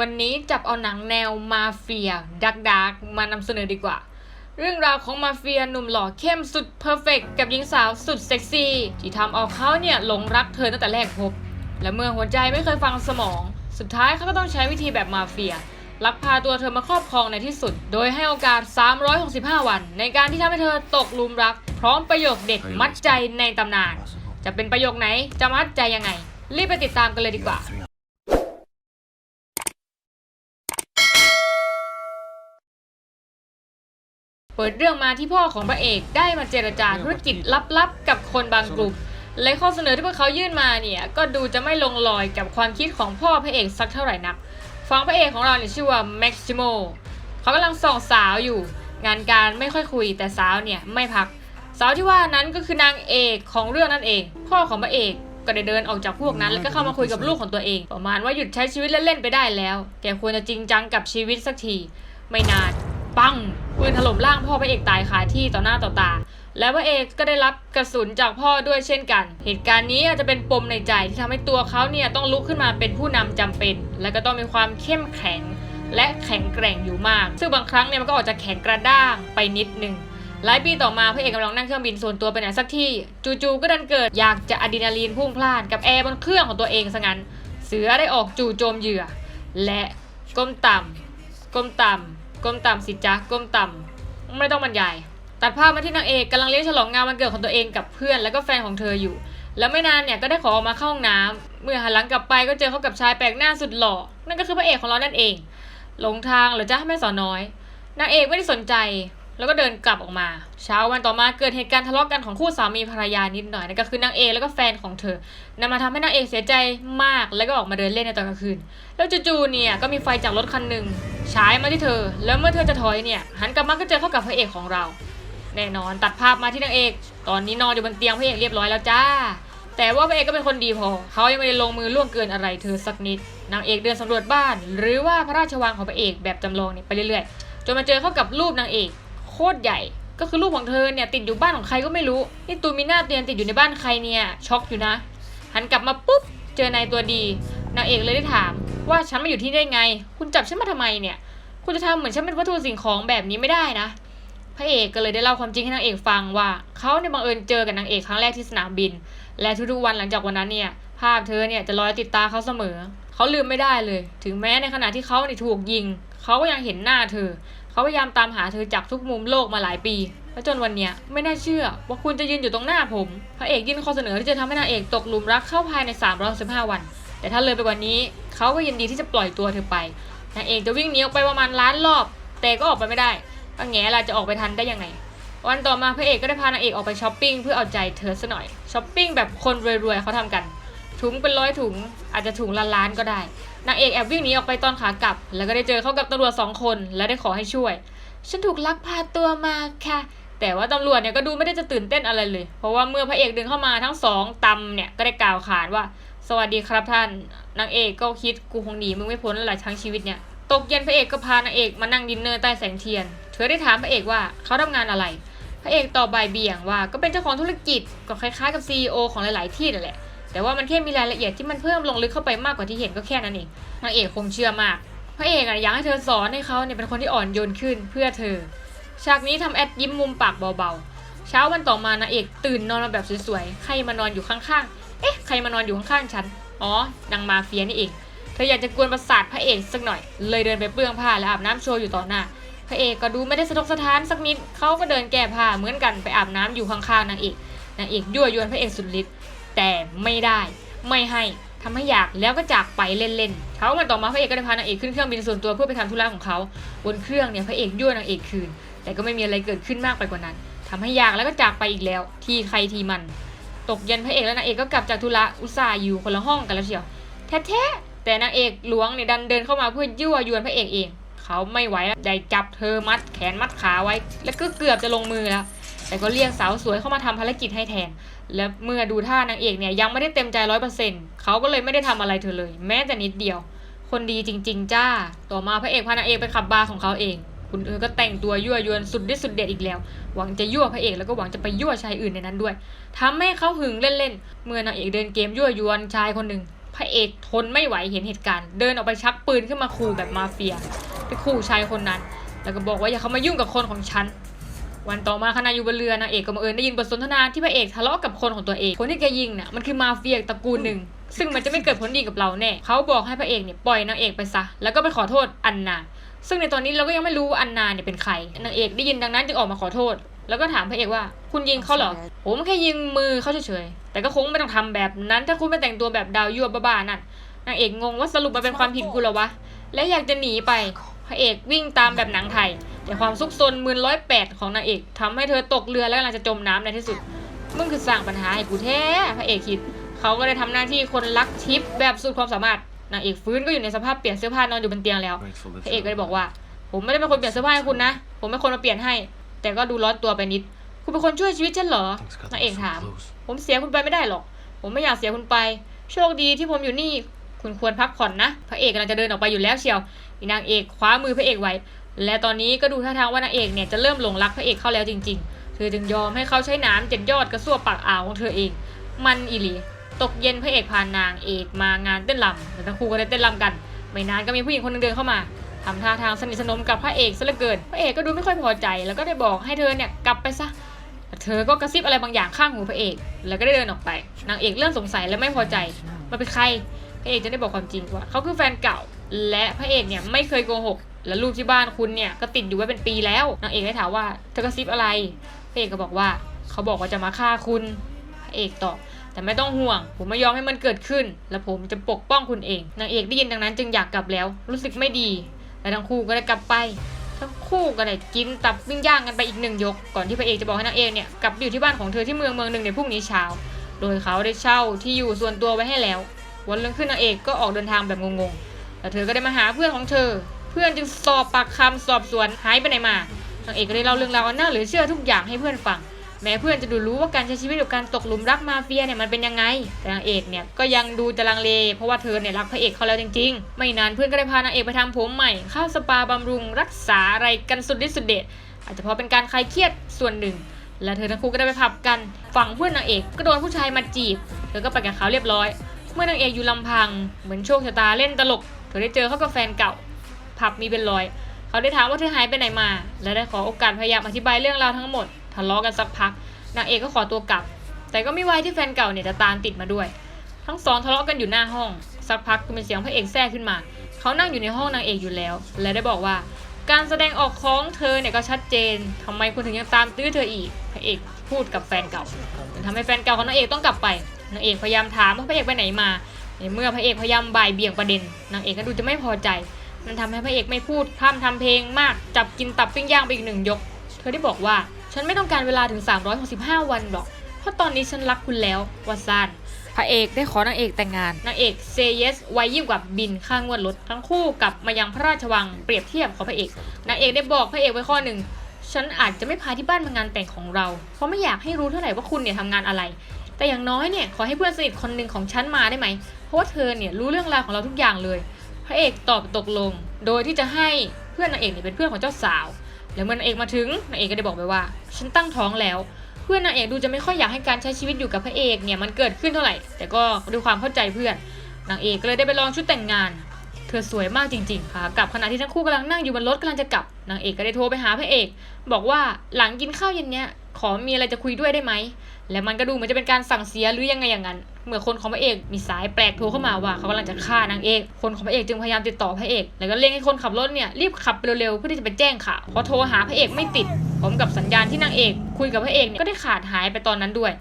วันนี้จับเอาหนังแนวมาเฟียดักดักมานำเสนอดีกว่า เรื่องราวของมาเฟียหนุ่มหล่อเข้มสุดเพอร์เฟกกับหญิงสาวสุดเซ็กซี่ ที่ทำเอาเขาเนี่ยหลงรักเธอตั้งแต่แรกพบ และเมื่อหัวใจไม่เคยฟังสมอง สุดท้ายเขาก็ต้องใช้วิธีแบบมาเฟียลักพาตัวเธอมาครอบครองในที่สุด โดยให้โอกาส 365 วัน ในการที่ทำให้เธอตกหลุมรัก พร้อมประโยคเด็ดมัดใจในตำนาน จะเป็นประโยคไหนจะมัดใจยังไง รีบไปติดตามกันเลยดีกว่า ปิดเรื่องมาที่พ่อของพระเอกได้มาเจรจาธุรกิจลับๆ กับคนบางกลุ่ม และข้อเสนอที่พวกเขายื่นมาเนี่ยก็ดูจะไม่ลงรอยกับความคิดของพ่อพระเอกสักเท่าไหร่นักฟังพระเอกของเราเนี่ยชื่อว่าแม็กซิโมเขากำลังส่องสาวอยู่ งานการไม่ค่อยคุยแต่สาวเนี่ยไม่พัก สาวที่ว่านั้นก็คือนางเอกของเรื่องนั่นเอง พ่อของพระเอกก็ได้เดินออกจากพวกนั้น แล้วก็เข้ามาคุยกับลูกของตัวเอง ประมาณว่าหยุดใช้ชีวิตเล่นๆไปได้แล้ว แกควรจะจริงจังกับชีวิตสักที ไม่นาน ปังปืนถล่มร่างพ่อพระเอกตายคาที่ต่อหน้าต่อตา และพระเอกก็ได้รับกระสุนจากพ่อด้วยเช่นกัน เหตุการณ์นี้อาจจะเป็นปมในใจที่ทำให้ตัวเขาเนี่ยต้องลุกขึ้นมาเป็นผู้นำจำเป็น และก็ต้องมีความเข้มแข็ง และแข็งแกร่งอยู่มาก ซึ่งบางครั้งเนี่ยมันก็ออกจะแข็งกระด้างไปนิดนึงหลายปีต่อมาพระเอกกำลังนั่งเครื่องบินส่วนตัวไปไหนสักที่จู่ๆก็ดันเกิดอยากจะอะดรีนาลีนพุ่งพล่านกับแอร์บนเครื่องของตัวเองซะงั้น เสือได้ออกจู่โจมเหยื่อ และก้มต่ำก้มต่ำ ก้มต่ำสิจ๊ะก้มต่ำไม่ต้องบรรยาย ตัดภาพมาที่นางเอกกำลังเลี้ยงฉลองงานวันเกิดของตัวเองกับเพื่อนแล้วก็แฟนของเธออยู่ แล้วไม่นานเนี่ยก็ได้ขอออกมาเข้าห้องน้ำเมื่อหันหลังกลับไปก็เจอเขากับชายแปลกหน้าสุดหล่อ นั่นก็คือพระเอกของเรานั่นเอง หลงทางเหรือจ้าแม่สอน้อย นางเอกไม่ได้สนใจ แล้วก็เดินกลับออกมา เช้าวันต่อมาเกิดเหตุการณ์ทะเลาะกันของคู่สามีภรรยานิดหน่อยนั่นก็คือนางเอกแล้วก็แฟนของเธอนำมาทำให้นางเอกเสียใจมากแล้วก็ออกมาเดินเล่นในตอนกลางคืน แล้วจู่ๆเนี่ยก็มีไฟจากรถคันหนึ่งฉายมาที่เธอ แล้วเมื่อเธอจะถอยเนี่ยหันกลับมาก็เจอเข้ากับพระเอกของเรา แน่นอนตัดภาพมาที่นางเอก ตอนนี้นอนอยู่บนเตียงพระเอกเรียบร้อยแล้วจ้า แต่ว่าพระเอกก็เป็นคนดีพอ เขายังไม่ได้ลงมือล่วงเกินอะไรเธอสักนิด นางเอกเดินสำรวจบ้าน หรือว่าพระราชวังของพระเอกแบบจำลองเนี่ยไปเรื่อยๆจนมาเจอเข้ากับรูปนางเอก ตรใหญ่ ก็คือรูปของเธอเนี่ยติดอยู่บ้านของใครก็ไม่รู้ นี่ตูมีหน้าเตียนติดอยู่ในบ้านใครเนี่ยช็อกอยู่นะ หันกลับมาปุ๊บเจอนายตัวดีนางเอกเลยได้ถาม ว่าฉันมาอยู่ที่นี่ได้ไง คุณจับฉันมาทำไมเนี่ย คุณจะทำเหมือนฉันเป็นวัตถุสิ่งของแบบนี้ไม่ได้นะพระเอกก็เลยได้เล่าความจริงให้นางเอกฟังว่าเขาเนี่ยบังเอิญเจอกับนางเอกครั้งแรกที่สนามบิน และทุกๆวันหลังจากวันนั้นเนี่ยภาพเธอเนี่ยจะลอยติดตาเขาเสมอ เขาลืมไม่ได้เลย ถึงแม้ในขณะที่เขาเนี่ยถูกยิง เขาก็ยังเห็นหน้าเธอ เขาพยายามตามหาเธอจากทุกมุมโลกมาหลายปีและจนวันเนี้ยไม่น่าเชื่อว่าคุณจะยืนอยู่ตรงหน้าผม พระเอกยื่นข้อเสนอที่จะทำให้นางเอกตกหลุมรักเข้าภายใน365วัน แต่ถ้าเลยไปกว่านี้เขาก็ยินดีที่จะปล่อยตัวเธอไป นางเอกจะวิ่งหนีออกไปประมาณล้านรอบ แต่ก็ออกไปไม่ได้ก็แง่ล่ะจะออกไปทันได้ยังไง วันต่อมาพระเอกก็ได้พานางเอกออกไปช้อปปิ้งเพื่อเอาใจเธอซะหน่อย ช้อปปิ้งแบบคนรวยๆเขาทำกัน ถุงเป็นร้อยถุง อาจจะถุงละล้านก็ได้นางเอกแอบวิ่งหนีออกไปตอนขากลับ แล้วก็ได้เจอเข้ากับตำรวจสองคน และได้ขอให้ช่วย ฉันถูกลักพาตัวมาค่ะ แต่ว่าตำรวจเนี่ยก็ดูไม่ได้จะตื่นเต้นอะไรเลย เพราะว่าเมื่อพระเอกเดินเข้ามาทั้งสองตำเนี่ยก็ได้กล่าวขานว่า สวัสดีครับท่านนางเอกก็คิดกูคงหนีมึงไม่พ้นแล้วแหละทั้งชีวิตเนี่ยตกเย็นพระเอกก็พานางเอกมานั่งดินเนอร์ใต้แสงเทียน เธอได้ถามพระเอกว่าเขาทำงานอะไร พระเอกตอบใบเบี่ยงว่าก็เป็นเจ้าของธุรกิจก็คล้ายๆกับ CEO ของหลาย ๆ ที่นั่นแหละ แต่ว่ามันแค่มีรายละเอียดที่มันเพิ่มลงลึกเข้าไปมากกว่าที่เห็นก็แค่นั้นเองนางเอกคงเชื่อมากพระเอกอะอยากให้เธอสอนให้เขาเนี่ยเป็นคนที่อ่อนโยนขึ้นเพื่อเธอ ฉากนี้ทำแอดยิ้มมุมปากเบาๆ เช้าวันต่อมานางเอกตื่นนอนมาแบบสวยๆ ใครมานอนอยู่ข้างๆ เอ๊ะ ใครมานอนอยู่ข้างๆฉัน อ๋อนางมาเฟียนี่เอง เธออยากจะกวนประสาทพระเอกสักหน่อย เลยเดินไปเปลื้องผ้าและอาบน้ำโชว์อยู่ต่อหน้า พระเอกก็ดูไม่ได้สะทกสะท้านสักนิด เขาก็เดินแก้ผ้าเหมือนกันไปอาบน้ำอยู่ข้างๆนางเอก นางเอกยั่วยวนพระเอกสุดฤทธิ์ แต่ไม่ได้ไม่ให้ทำให้อยากแล้วก็จากไปเล่นๆเช้าวันต่อมาพระเอกก็ได้พานางเอกขึ้นเครื่องบินส่วนตัวเพื่อไปทำธุระของเขาบนเครื่องเนี่ยพระเอกยั่วนางเอกคืน แต่ก็ไม่มีอะไรเกิดขึ้นมากไปกว่านั้นทำให้อยากแล้วก็จากไปอีกแล้ว ที่ใครทีมัน ตกเย็นพระเอกและนางเอกก็กลับจากธุระอุตส่าห์อยู่คนละห้องกันแล้วเชียวแท้ๆแต่นางเอกหลวงเนี่ยดันเดินเข้ามาเพื่อยั่วยวนพระเอกเองเขาไม่ไหวแล้วได้จับเธอมัดแขนมัดขาไว้ แล้วก็เกือบจะลงมือแล้วแต่ก็เรียกสาวสวยเข้ามาทำภารกิจให้แทน และเมื่อดูท่านางเอกเนี่ยยังไม่ได้เต็มใจร้อยเปอร์เซ็นต์เขาก็เลยไม่ได้ทำอะไรเธอเลย แม้แต่นิดเดียว คนดีจริง ๆ จ้า ต่อมาพระเอกพานางเอกไปขับบาร์ของเขาเอง คุณเธอก็แต่งตัวยั่วยวนสุดฤทธิ์สุดเด็ดอีกแล้ว หวังจะยั่วพระเอกแล้วก็หวังจะไปยั่วชายอื่นในนั้นด้วยทำให้เขาหึงเล่นๆ เมื่อนางเอกเดินเกมยั่วยวนชายคนหนึ่งพระเอกทนไม่ไหวเห็นเหตุการณ์ เดินออกไปชักปืนขึ้นมาขู่แบบมาเฟีย ไปขู่ชายคนนั้น แล้วก็บอกว่าอย่าเข้ามายุ่งกับคนของฉัน วันต่อมาขณะอยู่บนเรือนางเอกก็บังเอิญได้ยินบทสนทนาที่พระเอกทะเลาะกับคนของตัวเอง คนที่แกยิงเนี่ยมันคือมาเฟียตระกูลหนึ่งซึ่งมันจะไม่เกิดผลดีกับเราแน่เขาบอกให้พระเอกเนี่ยปล่อยนางเอกไปซะ แล้วก็ไปขอโทษอันนา ซึ่งในตอนนี้เราก็ยังไม่รู้ว่าอันนาเนี่ยเป็นใคร นางเอกได้ยินดังนั้นจึงออกมาขอโทษ แล้วก็ถามพระเอกว่า คุณยิงเขาเหรอ ผมแค่ยิงมือเขาเฉยๆ แต่ก็คงไม่ต้องทำแบบนั้น ถ้าคุณไปแต่งตัวแบบดาวยั่วบ้าๆนั่น นางเอกงงว่าสรุปมันเป็นความผิดกูเหรอวะ และอยากจะหนีไป พระเอกวิ่งตามแบบหนังไทย แต่ความซุกซนมืนร้อยแปดของนางเอกทำให้เธอตกเรือและกำลังจะจมน้ำในที่สุดมึงคือสร้างปัญหาให้กูแท้พระเอกคิด เขาก็ได้ทำหน้าที่คนรักทิพย์แบบสุดความสามารถนางเอกฟื้นก็อยู่ในสภาพเปลี่ยนเสื้อผ้านอนอยู่บนเตียงแล้วพระเอกก็เลยบอกว่า ผมไม่ได้เป็นคนเปลี่ยนเสื้อผ้าให้คุณนะผมเป็นคนมาเปลี่ยนให้ แต่ก็ดูร้อนตัวไปนิด คุณเป็นคนช่วยชีวิตฉันเหรอนางเอกถาม ผมเสียคุณไปไม่ได้หรอก ผมไม่อยากเสียคุณไป โชคดีที่ผมอยู่นี่ คุณควรพักผ่อนนะ พระเอกกำลังจะเดินออกไปอยู่แล้วเชียวอีนางเอกคว้ามือพระเอกไว้ และตอนนี้ก็ดูท่าทางว่านางเอกเนี่ยจะเริ่มหลงรักพระเอกเข้าแล้วจริง ๆ เธอจึงยอมให้เขาใช้น้ำเจ็ดยอดกระซวบปากอ่าวของเธอเอง มันอีหลีตกเย็นพระเอกพานางเอกมางานเต้นรำแล้วทั้งคู่ก็ได้เต้นรำกัน ไม่นานก็มีผู้หญิงคนหนึงเดินเข้ามาทำท่าทางสนิทสนมกับพระเอกซะเหลือเกิน พระเอกก็ดูไม่ค่อยพอใจ แล้วก็ได้บอกให้เธอเนี่ยกลับไปซะ เธอก็กระซิบอะไรบางอย่างข้างหูพระเอก แล้วก็ได้เดินออกไป นางเอกเริ่มสงสัยและไม่พอใจ มันเป็นใคร พระเอกจะได้บอกความจริงว่าเขาคือแฟนเก่า และพระเอกเนี่ยไม่เคยโกหก และรูปที่บ้านคุณเนี่ยก็ติดอยู่ไว้เป็นปีแล้วนางเอกได้ถามว่าเธอกระซิบอะไรพระเอกก็บอกว่า เขาบอกว่าจะมาฆ่าคุณพระเอกตอบแต่ไม่ต้องห่วง ผมไม่ยอมให้มันเกิดขึ้น และผมจะปกป้องคุณเองนางเอกได้ยินดังนั้นจึงอยากกลับแล้ว รู้สึกไม่ดี และทั้งคู่ก็ได้กลับไป ทั้งคู่ก็ได้กินตับปิ้งย่างกันไปอีกหนึ่งยก ก่อนที่พระเอกจะบอกให้นางเอกเนี่ยกลับไปอยู่ที่บ้านของเธอที่เมืองเมืองหนึ่งในพรุ่งนี้เช้า โดยเขาได้เช่าที่อยู่ส่วนตัวไว้ให้แล้ว วันรุ่งขึ้นนางเอกก็ออกเดินทางแบบงงๆแล้วเธอก็ได้มาหาเพื่อนของเธอ เพื่อนจึงสอบปากคำสอบสวนหายไปไหนมานางเอกก็ได้เล่าเรื่องราวอันน่าเหลือเชื่อทุกอย่างให้เพื่อนฟัง แม้เพื่อนจะดูรู้ว่าการใช้ชีวิตกับการตกหลุมรักมาเฟียเนี่ยมันเป็นยังไง แต่นางเอกเนี่ยก็ยังดูจะลังเล เพราะว่าเธอเนี่ยรักพระเอกเขาแล้วจริงๆ ไม่นานเพื่อนก็ได้พานางเอกไปทำผมใหม่เข้าสปาบำรุงรักษาอะไรกันสุดฤทธิ์สุดเดชอาจจะเพราะเป็นการคลายเครียดส่วนหนึ่ง และเธอทั้งคู่ก็ได้ไปพับกัน ฝั่งเพื่อนนางเอกก็โดนผู้ชายมาจีบ เธอก็ไปกับเขาเรียบร้อย เมื่อนางเอกอยู่ลำพังเหมือนโชคชะตาเล่นตลก เธอได้เจอเขากับแฟนเก่า ผับมีเป็นรอย เขาได้ถามว่าเธอหายไปไหนมา และได้ขอโอกาสพยายามอธิบายเรื่องราวทั้งหมด ทะเลาะกันสักพัก นางเอกก็ขอตัวกลับ แต่ก็ไม่ไวที่แฟนเก่าเนี่ยจะตามติดมาด้วย ทั้งสองทะเลาะกันอยู่หน้าห้อง สักพักก็มีเสียงพระเอกแทรกขึ้นมา เขานั่งอยู่ในห้องนางเอกอยู่แล้ว และได้บอกว่า การแสดงออกของเธอเนี่ยก็ชัดเจนทำไมคุณถึงยังตามตื้อเธออีก พระเอกพูดกับแฟนเก่าจนทำให้แฟนเก่าของนางเอกต้องกลับไป นางเอกพยายามถามว่าพระเอกไปไหนมาในเมื่อพระเอกพยายามบ่ายเบี่ยงประเด็น นางเอกก็ดูจะไม่พอใจ มันทำให้พระเอกไม่พูดพร่ำทำเพลงมากจับกินตับปิ้งย่างไปอีกหนึ่งยก เธอได้บอกว่าฉันไม่ต้องการเวลาถึง 365 วันหรอก เพราะตอนนี้ฉันรักคุณแล้ววาซานพระเอกได้ขอนางเอกแต่งงาน นางเอกเซเยสไวยิ่งกว่าบินค่างวดรถทั้งคู่กลับมายังพระราชวังเปรียบเทียบของพระเอก นางเอกได้บอกพระเอกไว้ข้อหนึ่งฉันอาจจะไม่พาที่บ้านมางานแต่งของเรา เพราะไม่อยากให้รู้เท่าไหร่ว่าคุณเนี่ยทำงานอะไร แต่อย่างน้อยเนี่ยขอให้เพื่อนสนิทคนหนึ่งของฉันมาได้ไหม เพราะว่าเธอเนี่ยรู้เรื่องราวของเราทุกอย่างเลยพ ระเอกตอบตกลง โดยที่จะให้เพื่อนนางเอกเนี่ยเป็นเพื่อนของเจ้าสาว แล้วเมื่อนางเอกมาถึงนางเอกก็ได้บอกไปว่า ฉันตั้งท้องแล้ว เพื่อนนางเอกดูจะไม่ค่อยอยากให้การใช้ชีวิตอยู่กับพระเอกเนี่ยมันเกิดขึ้นเท่าไหร่ แต่ก็ด้วยความเข้าใจเพื่อนนางเอกก็เลยได้ไปลองชุดแต่งงาน เธอสวยมากจริงๆค่ะกลับขณะที่ทั้งคู่กำลังนั่งอยู่บนรถกำลังจะกลับนางเอกก็ได้โทรไปหาพระเอก บอกว่าหลังกินข้าวเย็นเนี้ย ขอมีอะไรจะคุยด้วยได้ไหม และมันก็ดูเหมือนจะเป็นการสั่งเสียหรือยังไงอย่างนั้น เมื่อคนของพระเอกมีสายแปลกโทรเข้ามาว่าเขากำลังจะฆ่านางเอก คนของพระเอกจึงพยายามติดต่อพระเอก แล้วก็เร่งให้คนขับรถเนี่ยรีบขับเร็วๆเพื่อที่จะไปแจ้งข่าวพอโทรหาพระเอกไม่ติดพร้อมกับสัญญาณที่นางเอกคุยกับพระเอกเนี่ยก็ได้ขาดหายไปตอนนั้นด้วย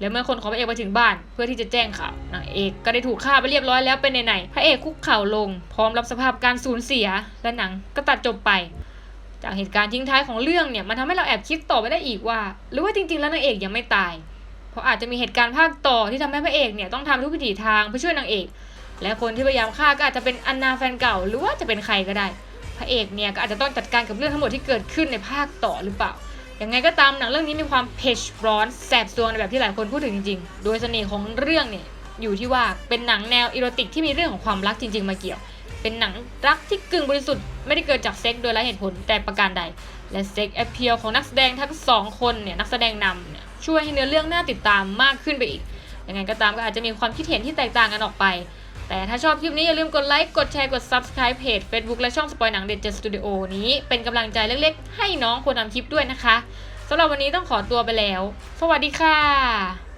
แล้วเมื่อคนของพระเอกมาถึงบ้านเพื่อที่จะแจ้งข่าวนางเอกก็ได้ถูกฆ่าไปเรียบร้อยแล้วเป็นไหนๆพระเอกคุกเข่าลง พร้อมรับสภาพการสูญเสียและหนังก็ตัดจบไป จากเหตุการณ์ทิ้งท้ายของเรื่องเนี่ยมันทำให้เราแอบคิดต่อไปได้อีกว่า หรือว่าจริงๆ แล้วนางเอกยังไม่ตาย เพราะอาจจะมีเหตุการณ์ภาคต่อที่ทำให้พระเอกเนี่ยต้องทำทุกวิถีทางเพื่อช่วยนางเอก และคนที่พยายามฆ่าก็อาจจะเป็นอันนาแฟนเก่า หรือว่าจะเป็นใครก็ได้ พระเอกเนี่ยก็อาจจะต้องจัดการกับเรื่องทั้งหมดที่เกิดขึ้นในภาคต่อหรือเปล่ายังไงก็ตามหนังเรื่องนี้มีความเผ็ดร้อนแสบซวงในแบบที่หลายคนพูดถึงจริงๆ โดยเสน่ห์ของเรื่องเนี่ยอยู่ที่ว่าเป็นหนังแนวอีโรติกที่มีเรื่องของความรักจริง ๆ มาเกี่ยว เป็นหนังรักที่กึ่งบริสุทธิ์ไม่ได้เกิดจากเซ็กโดยไร้เหตุผลแต่ประการใด และเซ็กแอพเพียลของนักแสดงทั้งสองคนเนี่ยนักแสดงนำเนี่ยช่วยให้เนื้อเรื่องน่าติดตามมากขึ้นไปอีกยังไงก็ตามก็อาจจะมีความคิดเห็นที่แตกต่างกันออกไป แต่ถ้าชอบคลิปนี้อย่าลืมกดไลค์ กดแชร์ กด Subscribe เพจ Facebook และช่องสปอยหนังเด็ดเจ็ดสตูดิโอนี้เป็นกำลังใจเล็กๆ ให้น้องคนทำคลิปด้วยนะคะสำหรับวันนี้ต้องขอตัวไปแล้ว สวัสดีค่ะ